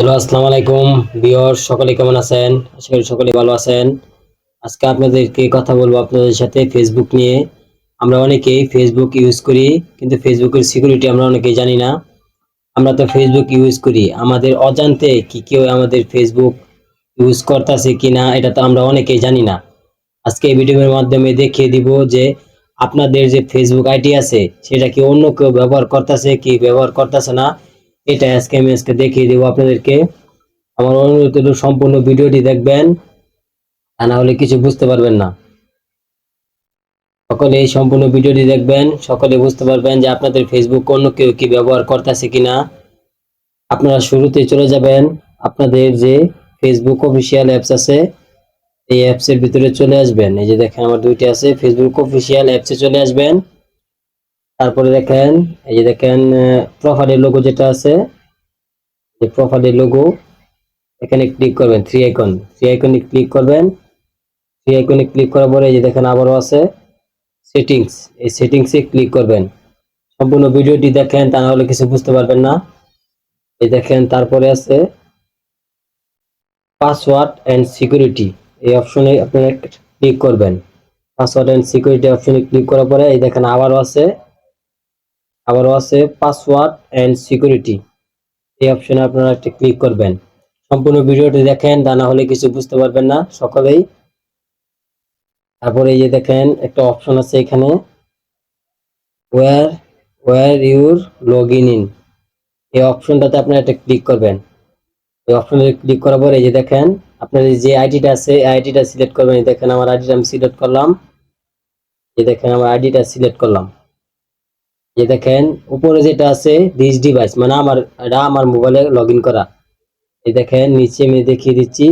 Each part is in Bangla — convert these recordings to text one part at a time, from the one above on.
হ্যালো, আসসালামু আলাইকুম। বিয়র সকলে কেমন আছেন? আশা করি সকলে ভালো আছেন। আজকে আপনাদেরকে কথা বলব আপনাদের সাথে ফেসবুক নিয়ে। আমরা অনেকেই ফেসবুক ইউজ করি, কিন্তু ফেসবুকের সিকিউরিটি আমরা অনেকেই জানি না। আমরা তো ফেসবুক ইউজ করি। আমাদের অজান্তে কি কেউ আমাদের ফেসবুক ইউজ করতেছে কিনা এটা তো আমরা অনেকেই জানি না। আজকে এই ভিডিওর মাধ্যমে দেখিয়ে দিব যে আপনাদের যে ফেসবুক আইডি আছে, সেটা কি অন্য কেউ ব্যবহার করতেছে, কি ব্যবহার করতেছে না এটা আজকে আমি আজকে দেখিয়ে দেবো আপনাদেরকে। আমার অনুরোধ হলো সম্পূর্ণ ভিডিওটি দেখবেন তা না হলে কিছু বুঝতে পারবেন না। সকলে এই সম্পূর্ণ ভিডিওটি দেখবেন, সকলে বুঝতে পারবেন যে আপনাদের ফেসবুক অন্য কেউ কি ব্যবহার করতেছে কিনা। আপনারা শুরুতে চলে যাবেন, আপনাদের যে ফেসবুক অফিসিয়াল অ্যাপস আছে, এই অ্যাপসের ভিতরে চলে আসবেন। এই যে দেখেন আমার দুইটি আছে ফেসবুক অফিসিয়াল অ্যাপসে চলে আসবেন। তারপরে দেখেন, এই যে দেখেন প্রোফাইলের লোগো যেটা আছে, এই প্রোফাইলের লোগো এখানে ক্লিক করবেন থ্রি আইকন থ্রি আইকনে ক্লিক করবেন থ্রি আইকনে ক্লিক করার পরে এই যে দেখেন আবারও আছে সেটিংস এই সেটিংসে ক্লিক করবেন। সম্পূর্ণ ভিডিওটি দেখেন, তা না হলে কিছু বুঝতে পারবেন না। এই দেখেন, তারপরে আছে পাসওয়ার্ড অ্যান্ড সিকিউরিটি এই অপশনে আপনারা ক্লিক করবেন। পাসওয়ার্ড অ্যান্ড সিকিউরিটি অপশনে ক্লিক করার পরে এই দেখেন আবারও আছে আবারও আছে পাসওয়ার্ড অ্যান্ড সিকিউরিটি এই অপশনে আপনারা একটা ক্লিক করবেন। সম্পূর্ণ ভিডিওটি দেখেন, তা না হলে কিছু বুঝতে পারবেন না সকলেই। তারপরে এই যে দেখেন, একটা অপশন আছে এখানে। Where where your log in in এই অপশনটাতে আপনারা একটা ক্লিক করবেন। এই অপশনে ক্লিক করার পর এই যে দেখেন, আপনার যে আইডিটা আছে, এই আইডিটা সিলেক্ট করবেন। দেখেন, আমার আইডিটা আমি সিলেক্ট করলাম। এই দেখেন, আমার আইডিটা সিলেক্ট করলাম। এই দেখেন, উপরে যেটা আছে দিস ডিভাইস মানে আমার, এটা আমার মোবাইলে লগ করা। এই দেখেন, নিচে আমি দেখিয়ে দিচ্ছি।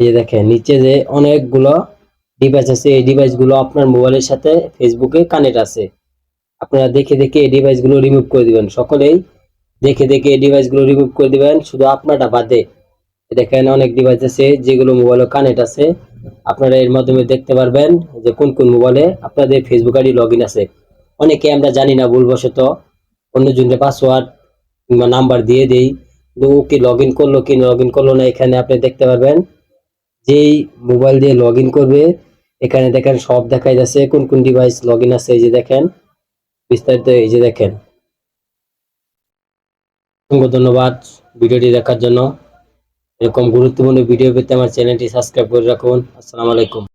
এই যে দেখেন, নিচে যে অনেকগুলো ডিভাইস আছে, এই ডিভাইসগুলো আপনার মোবাইলের সাথে ফেসবুকে কানেক্ট আছে। আপনারা দেখে দেখে এই ডিভাইসগুলো রিমুভ করে দিবেন। সকলেই দেখে দেখে এই ডিভাইসগুলো রিমুভ করে দিবেন, শুধু আপনারটা বাদে। দেখেন, অনেক ডিভাইস আছে যেগুলো মোবাইলে কানেক্ট আছে। আপনারা এর মাধ্যমে দেখতে পারবেন যে কোন কোন মোবাইলে আপনাদের ফেসবুক আইডি লগ আছে। অনেকে আমরা জানি না, ভুলবশত অন্যজনের পাসওয়ার্ড কিংবা নাম্বার দিয়ে দেই। ও কি লগ ইন করল, কি লগ ইন করল না, এখানে আপনি দেখতে পারবেন। যেই মোবাইল দিয়ে লগ ইন করবে, এখানে দেখেন সব দেখাই যাচ্ছে। কোন কোন ডিভাইস লগ ইন আছে, এই যে দেখেন। বিস্তারিত এই যে দেখেন। অসংখ্য ধন্যবাদ ভিডিওটি দেখার জন্য। এরকম গুরুত্বপূর্ণ ভিডিও পেতে আমার চ্যানেলটি সাবস্ক্রাইব করে রাখুন। আসসালামু আলাইকুম।